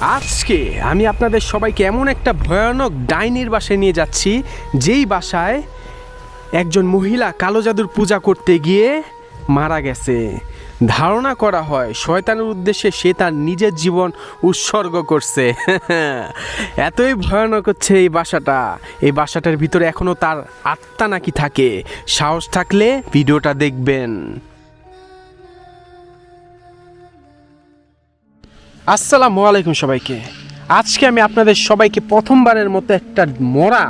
আজকে আমি আপনাদের সবাইকে এমন একটা ভয়ানক ডাইনির বাসায় নিয়ে যাচ্ছি, যেই বাসায় একজন মহিলা কালো জাদুর পূজা করতে গিয়ে মারা গেছে। ধারণা করা হয় শয়তানের উদ্দেশ্যে সে তার নিজের জীবন উৎসর্গ করছে। এতই ভয়ানক হচ্ছে এই বাসাটা। এই বাসাটার ভিতরে এখনও তার আত্মা নাকি থাকে। সাহস থাকলে ভিডিওটা দেখবেন। আসসালামু আলাইকুম সবাইকে। আজকে আমি আপনাদের সবাইকে প্রথমবারের মতো একটা মরা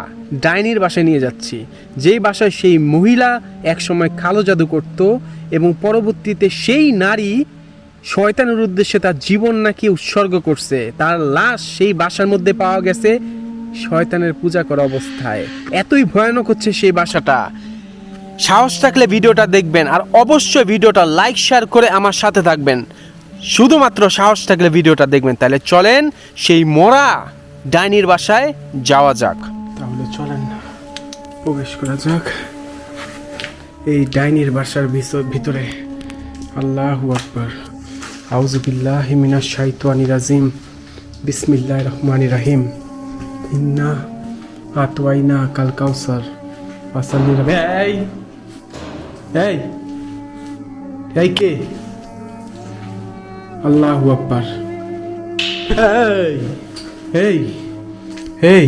ডাইনির বাসায় নিয়ে যাচ্ছি। যেই বাসায় সেই মহিলা একসময় কালো জাদু করত এবং পরবর্তীতে সেই নারী শয়তানের উদ্দেশ্যে তার জীবন নাকি উৎসর্গ করছে। তার লাশ সেই বাসার মধ্যে পাওয়া গেছে শয়তানের পূজা করা অবস্থায়। এতই ভয়ানক হচ্ছে সেই বাসাটা। সাহস থাকলে ভিডিওটা দেখবেন আর অবশ্যই ভিডিওটা লাইক, শেয়ার করে আমার সাথে থাকবেন। শুধুমাত্র সাহস থাকলে ভিডিওটা দেখবেন, তাহলে চলেন সেই মোরা ডাইনির বাসায় যাওয়া যাক। তাহলে চলেন, প্রবেশ করা যাক। এই ডাইনির বাসার ভিতরে। আল্লাহু আকবার। আউজুবিল্লাহ শাইতানি রাজিম। বিসমিল্লাহ রহমান রাহিম। ইন্না আতওয়াইনা কাল কাউসার। ফাসাল্লি এই এই এই কে? আল্লাহু আকবার। এই এই এই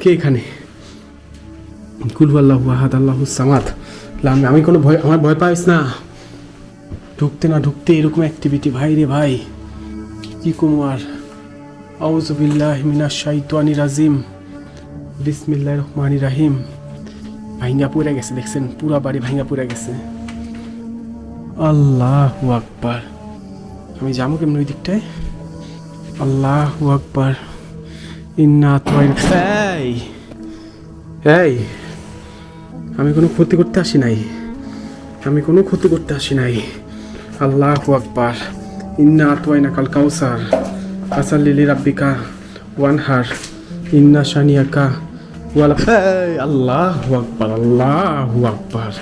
কে এখানে? কুল আল্লাহু আহাদ আল্লাহু সামাদ। আমি আমি কোনো ভয় আমার ভয় পাইস না। ঢুকতে না ঢুকতে এরকম অ্যাক্টিভিটি ভাই রে ভাই। কি কোনো আর? আউজুবিল্লাহ মিনাশ শাইতানি রাজিম। বিসমিল্লাহির রহমানির রাহিম। ভাইঙ্গা পড়ে গেছে দেখছেন? পুরা বাড়ি ভাইঙ্গা পড়ে গেছে। আল্লাহ আকবার। আমি যাব কেমন ওই দিকটায় আল্লাহ আকবার। ইন্না এই! আমি কোনো ক্ষতি করতে আসি নাই। আমি কোনো ক্ষতি করতে আসি নাই। আল্লাহ আকবার। ইন্না আতওয়াইনা কাল কাউসার। আসাল লিলি রাব্বিকা ওয়ানহার। ইন্না শানিয়াকা ওয়ালা আল্লাহ আকবার আল্লাহ আকবার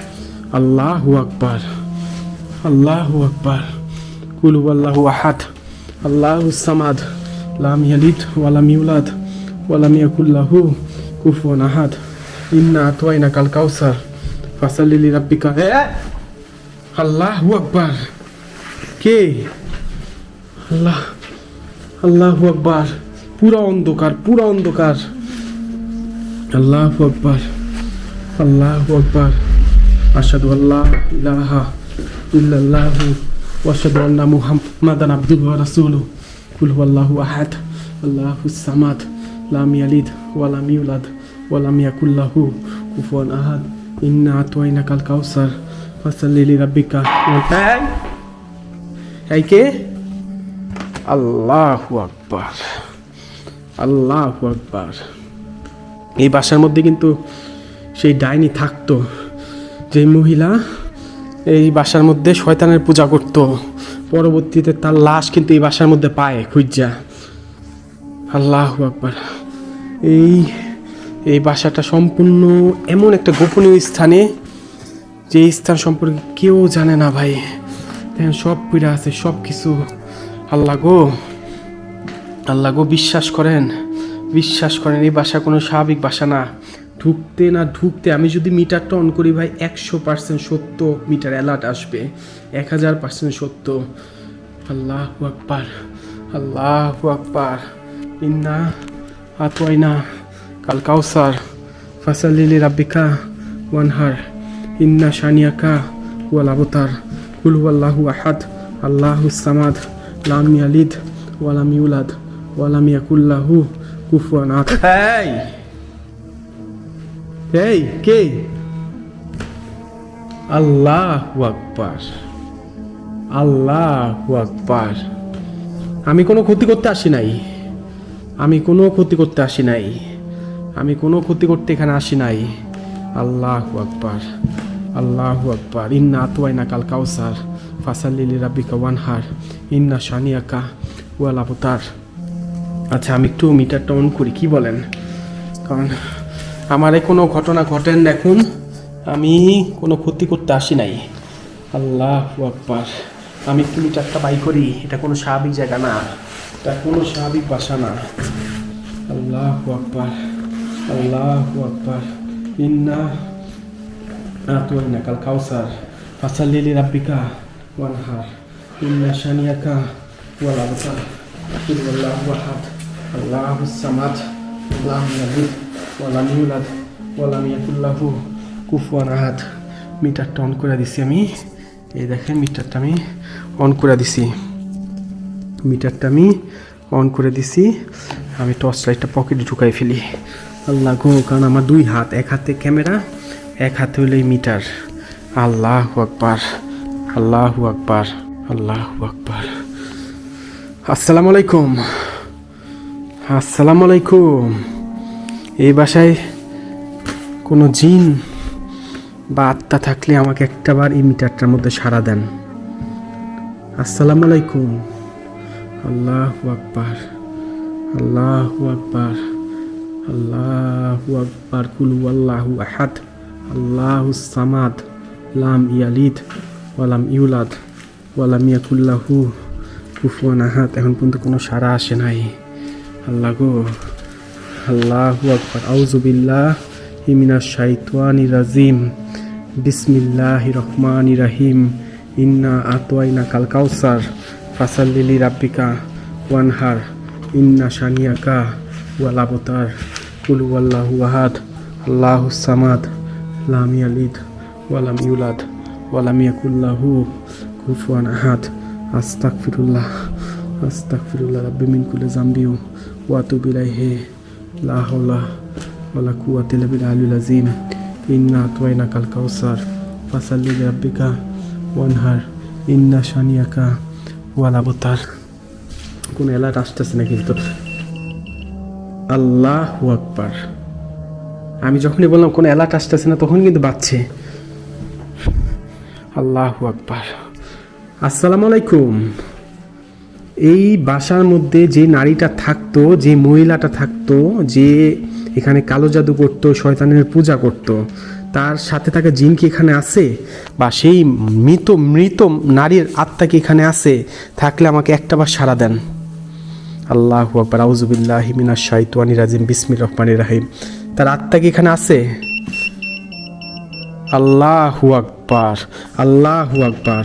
আল্লাহ আকবার আল্লাহ আকবার। কুল আল্লাহু আহাদ আল্লাহু সামাদ লাম ইয়ালিদ ওয়ালাম ইউলাদ ওয়ালাম ইয়াকুল লাহু কুফুয়ান আহাদ ইন্না আতওয়াইনা কাল কাউসার ফাসাল্লি লিরাব্বিকা এ আল্লাহু আকবার কে? আল্লাহ আল্লাহু আকবার পুরা অন্ধকার পুরা অন্ধকার. আল্লাহু আকবার আল্লাহু আকবার আশহাদু আল্লাহ ইলাহা ইল্লাল্লাহু واشهد ان محمدا عبده ورسوله قل هو الله احد الله الصمد لم يلد ولم يولد ولم يكن له كفوا احد انا اعطيناك الكوثر فصل لربك وانحر এই কে আল্লাহু আকবার আল্লাহু আকবার এই বাসার মধ্যে কিন্তু সেই ডাইনি থাকতো যে মহিলা এই বাসার মধ্যে শয়তানের পূজা করত। পরবর্তীতে তার লাশ কিন্তু এই বাসার মধ্যে পায় খুঁজা। আল্লাহ আকবার। এই এই বাসাটা সম্পূর্ণ এমন একটা গোপনীয় স্থানে, যে স্থান সম্পর্কে কেউ জানে না ভাই। সব পীড়া আছে, সব কিছু। আল্লাহ গো আল্লাহ গো, বিশ্বাস করেন। বিশ্বাস করেন, এই বাসা কোনো স্বাভাবিক বাসা না। ঢুকতে না ঢুকতে, আমি যদি মিটারটা অন করি ভাই, একশো পার্সেন্ট সত্য মিটার অ্যালার্ট আসবে। এক হাজার পার্সেন্ট সত্য। আল্লাহ আকবার আল্লাহ আকবার। ইন্না আতওয়াইনা কাল কাউসার ফাসালিলি রাব্বিকা ওয়ানহার। ইন্না শানিয়াকা ওয়াল আবতার। কুল আল্লাহু আহাদ, আল্লাহু সামাদ। লাম ইয়ালিদ ওয়ালাম ইউলাদ। ওয়ালাম ইয়াকুল্লাহু কুফুয়ান এই এই কে আল্লাহ আকবার আল্লাহ আকবার আমি কোনো ক্ষতি করতে আসি নাই। আমি কোনো ক্ষতি করতে আসি নাই। আমি কোনো ক্ষতি করতে এখানে আসি নাই। আল্লাহ আকবার। আল্লাহ আকবার। ইন্না আতওয়াইনা কাল কাউসার। ফাসাল্লিলি রাব্বিকা ওয়ানহার। ইন্না শানিয়াকা ওয়াল আবতার। আচ্ছা আমি একটু মিটারটা অন করি, কি বলেন? কারণ আমারে কোনো ঘটনা ঘটেন দেখুন। আমি কোনো ক্ষতি করতে আসি নাই। আল্লাহ আকবার। আমি একটু মিটারটা বাই করি, এটা কোনো স্বাভাবিক জায়গা না। এটা কোনো স্বাভাবিক বাসা না। আল্লাহ আকবার। আল্লাহ আকবার। ইন্না আতুয়াইনা কাল কাউসার ফাসাল্লিলি রাব্বিকা ওয়ানহার। ইন্না শানিয়াকা ওয়াল আহাদ আল্লাহুস সামাদ। লাম ইয়ালিদ ওয়া লাম ইউলাদ ওয়া লাম ইয়াকুল লাহু কুফুয়ান আহাদ। মিটারটা অন করে দিছি আমি। এই দেখেন, মিটারটা আমি অন করে দিছি। মিটারটা আমি অন করে দিছি। আমি টর্চ লাইটটা পকেটে ঢুকাই ফেলি। আল্লাহ গো, কারণ আমার দুই হাত, এক হাতে ক্যামেরা এক হাতে হলো মিটার। আল্লাহ আকবার আল্লাহ আকবার আল্লাহ আকবার। আসসালামু আলাইকুম। আসসালামু আলাইকুম। এই বাসায় কোনো জিন বা আত্মা থাকলে আমাকে একটাবার এই মিটারটার মধ্যে সাড়া দেন। আসসালামু আলাইকুম। আল্লাহ আকবার। আল্লাহ আকবার। আল্লাহু আকবার। কুল আল্লাহু আহাদ। আল্লাহু সামাদ। লাম ইয়ালিদ ওয়ালাম ইউলাদ ওয়ালাম ইয়াকুল্লাহু কুফুয়ান আহাদ। এখন পর্যন্ত কোনো সাড়া আসে নাই। আল্লাহ গো। আল্লাহু আকবার। আউজুবিল্লাহ হিমিনা শাইতানি রাজিম। বিসমিল্লাহি রহমানি রাহিম। ইন্না আতওয়াইনা কাল কাউসার। ফাসাল্লিলি রাব্বিকা ওয়ানহার। ইন্না শানিয়াকা ওয়াল আবতার। কুল ওয়াল্লাহু আহাদ। আল্লাহু সামাদ। লাম ইয়ালিদ ওয়ালাম ইউলাদ। ওয়ালাম ইয়াকুল্লাহু কুফুয়ান আহাদ। আস্তাগফিরুল্লাহ। আস্তাগফিরুল্লাহ রাব্বি মিন কুল্লি জামবি ওয়া আতুবু ইলাইহি। লা হাওলা ওয়ালা কুওয়াতা ইল্লা বিল্লাহিল আলিয়্যিল আযীম ইন্না আতওয়াইনা কাল কাউসার ফাসাল্লি লিরাব্বিকা ওয়ানহার ইন্না শানিয়াকা ওয়াল আবতার কোন এলাট আসতেছে না কিন্তু আল্লাহ আকবার। আমি যখনই বললাম কোন এলাট আসতেছে না, তখন কিন্তু বাচ্চে আল্লাহ আকবার। আসসালামু আলাইকুম। এই বাসার মধ্যে যে নারীটা থাকতো, যে মহিলাটা থাকতো, যে এখানে কালো জাদু করতো, শয়তানের পূজা করত, তার সাথে থাকা জিন কি এখানে আছে? বা সেই মৃত মৃত নারীর আত্মা কি এখানে আছে? থাকলে আমাকে একটা বার সাড়া দেন। আল্লাহ আকবর আউজুবিল্লাহ হিমিনা শাইতানি রাজিম বিসমির রহমানি রাহিম। তার আত্মা কি এখানে আছে? আল্লাহু আকবার আল্লাহু আকবার।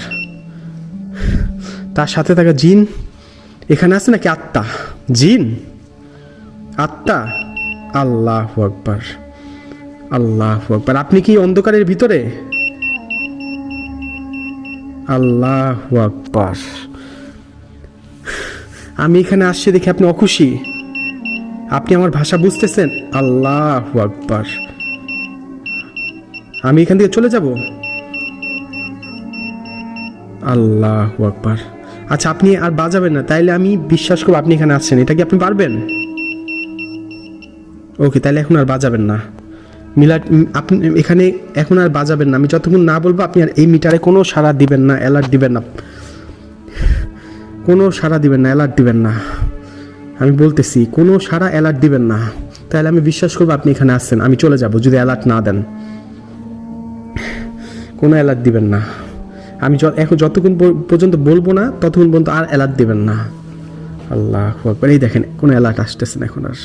তার সাথে থাকা জিন এখানে আছে নাকি আত্মা? জিন? আত্মা? আল্লাহ আকবার। আল্লাহ আকবার। আপনি কি অন্ধকারের ভিতরে? আল্লাহু আকবার। আমি এখানে আসছি দেখে আপনি অখুশি। আপনি আমার ভাষা বুঝতেছেন? আল্লাহ আকবার। আমি এখান থেকে চলে যাব? আল্লাহ আকবার। আচ্ছা আপনি আর বাজাবেন না, তাইলে আমি বিশ্বাস করব আপনি এখানে আছেন, এটা কি আপনি পারবেন? ওকে তাহলে এখন আর বাজাবেন না। মিলার আপনি, এখানে এখন আর বাজাবেন না। আমি যতক্ষণ না বলব, আপনি আর এই মিটারে কোনো সাড়া দিবেন না, অ্যালার্ট দিবেন না। কোনো সাড়া দিবেন না, অ্যালার্ট দিবেন না। আমি বলতেছি, কোনো সাড়া অ্যালার্ট দিবেন না। তাহলে আমি বিশ্বাস করব আপনি এখানে আসছেন আমি চলে যাব, যদি অ্যালার্ট না দেন। কোনো অ্যালার্ট দিবেন না। আমি এখন যতক্ষণ পর্যন্ত বলব না, ততক্ষণ পর্যন্ত আর অ্যালার্ট দেবেন না। আল্লাহ আকবার। এই দেখেন, কোনো অ্যালার্ট আসতেছে না এখন আর।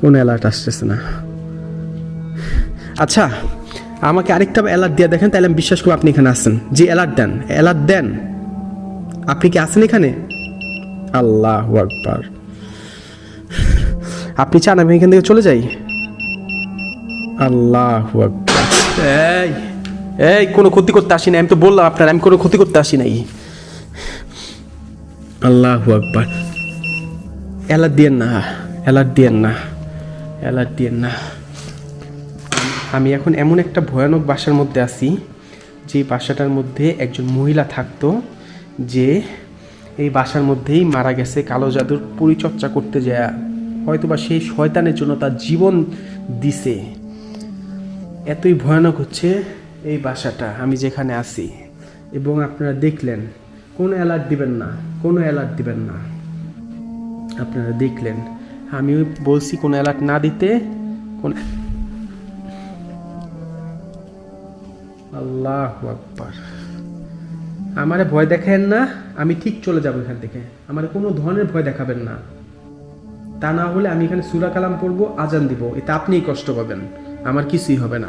কোনো অ্যালার্ট আসতেছে না। আচ্ছা আমাকে আরেকটা অ্যালার্ট দিয়ে দেখেন, তাহলে আমি বিশ্বাস করব আপনি এখানে আসেন যে অ্যালার্ট দেন অ্যালার্ট দেন। আপনি কি আসেন এখানে? আল্লাহ আকবার। আপনি চান আমি এখান থেকে চলে যাই? আল্লাহ আকবার। এই! এই, কোনো ক্ষতি করতে আসি না আমি তো বললাম আপনার, আমি কোনো ক্ষতি করতে আসি নাই আল্লাহ আকবার। অ্যালার্ট দিয়েন না অ্যালার্ট দিয়েন না অ্যালার্ট দিয়েন না। আমি এখন এমন একটা ভয়ানক বাসার মধ্যে আছি, যে বাসাটার মধ্যে একজন মহিলা থাকতো, যে এই বাসার মধ্যেই মারা গেছে, কালো জাদুর পরিচর্যা করতে যায়। হয়তোবা সেই শয়তানের জন্য তার জীবন দিছে। এতই ভয়ানক হচ্ছে এই বাসাটা, আমি যেখানে আছি। এবং আপনারা দেখলেন, কোনো অ্যালার্ট দিবেন না, কোনো অ্যালার্ট দিবেন না। আপনারা দেখলেন, আমি বলছি কোনো অ্যালার্ট না দিতে, কোন আল্লাহ আকবার। আমারে ভয় দেখায়েন না, আমি ঠিক চলে যাব এখান থেকে। আমার কোনো ধরনের ভয় দেখাবেন না। তা না হলে আমি এখানে সুরা কালাম পড়ব, আজান দিব। এতে আপনিই কষ্ট পাবেন। আমার কিছুই হবে না।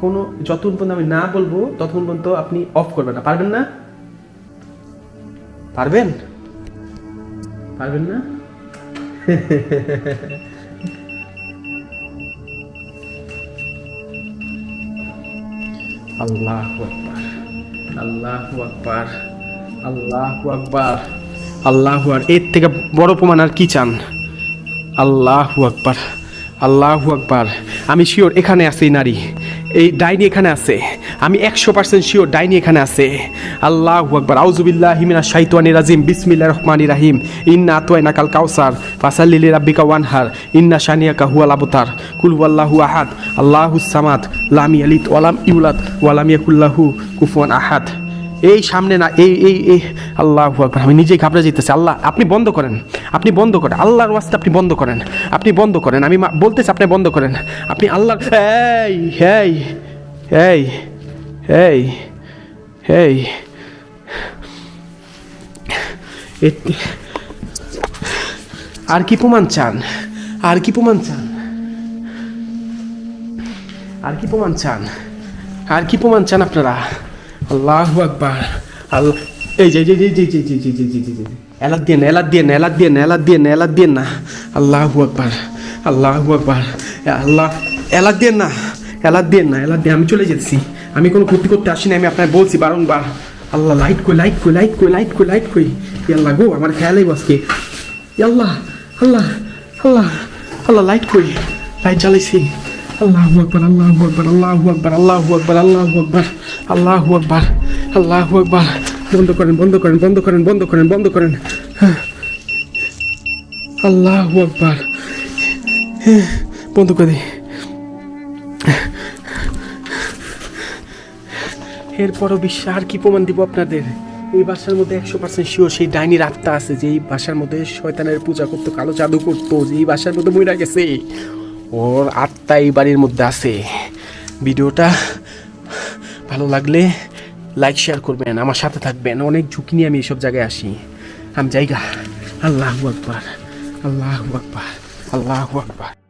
কোনো যতক্ষণ পর্যন্ত আমি না বলব, ততক্ষণ পর্যন্ত আপনি অফ করবেন না। পারবেন না? পারবেন? পারবেন না? আল্লাহ আকবার। আল্লাহ আকবার। আল্লাহ আকবার। আল্লাহ এর থেকে বড় প্রমাণ আর কি চান? আল্লাহু আকবার। আল্লাহু আকবার। আমি শিওর এখানে আছে নারী। এই ডাইনি এখানে আছে। আমি একশো পার্সেন্ট শিওর ডাইনি এখানে আছে। আল্লাহ আকবর। আউজুবিল্লাহ হিমিনা শাহিতানি রাজিম। বিসমিল্লা রহমানি রাহিম। ইন্না আতওয়াইনা কাল কাউসার। ফাসাল্লিলি রাব্বিকা ওয়ানহার। ইন্না শানিয়াকা হুয়াল আবতার। কুল ওয়াল্লাহু আহাদ। আল্লাহু সামাদ। লাম আলিত ওয়ালাম ইউলাদ। ওয়ালাম ইয়াকুল্লাহু কুফুয়ান আহাদ। এই সামনে না, এই এই এই, আল্লাহ আকবার, আমি নিজেই ঘাবড়ে যেতেছি আল্লাহ, আপনি বন্ধ করেন, আপনি বন্ধ করেন, আল্লাহর ওয়াস্তে আপনি বন্ধ করেন, আপনি বন্ধ করেন, আমি বলতেছি আপনি বন্ধ করেন, আপনি আল্লাহ এই এই এই এই এই আর কি প্রমাণ চান? আর কি প্রমাণ চান? আর কি প্রমাণ চান? আর কি প্রমাণ চান আপনারা? আল্লাহু আকবার। আল্লাহ, এই যে যে যে যে যে যে যে যে যে যে যে। এলাদ দিয়ে এলাদ দিয়ে এলাদ দিয়ে এলাদ দিয়ে এলাদ দিয়ে না। আল্লাহু আকবার আল্লাহু আকবার। আল্লাহ, এলাদ দিয়ে না, এলাদ দিয়ে না, এলাদ দিয়ে আমি চলে যেতেছি। আমি কোনো ক্ষতি করতে আসিনি, আমি আপনার বলছি বারংবার। আল্লাহ, লাইট কই লাইট কই লাইট কই লাইট কই লাইট কই। আল্লাহ গো, আমার খেয়ালই বসকে। আল্লাহ আল্লাহ আল্লাহ আল্লাহ, লাইট কই, লাইট জ্বালাইছি। আল্লাহু আকবার আল্লাহু আকবার আল্লাহু আকবার আল্লাহু আকবার আল্লাহু আকবার। আল্লাহু আকবার আল্লাহু আকবার। বন্ধ করেন বন্ধ করেন বন্ধ করেন বন্ধ করেন বন্ধ করেন। আল্লাহু আকবার। বন্ধ করে দিই। এরপরও বিশ্ব আর কি প্রমাণ দিব আপনাদের? এই বাসার মধ্যে একশো পার্সেন্ট শিওর সেই ডাইনির আত্মা আছে যে এই বাসার মধ্যে শয়তানের পূজা করতো, কালো জাদু করতো, যে এই বাসার মধ্যে মহিলা গেছে। ওর আত্মা এই বাড়ির মধ্যে আছে। ভিডিওটা ভালো লাগলে লাইক শেয়ার করবেন, আমার সাথে থাকবেন। অনেক ঝুঁকি নিয়ে আমি এইসব জায়গায় আসি। আমি জায়গা আল্লাহ আকবার। আল্লাহ আকবার। আল্লাহ আকবার।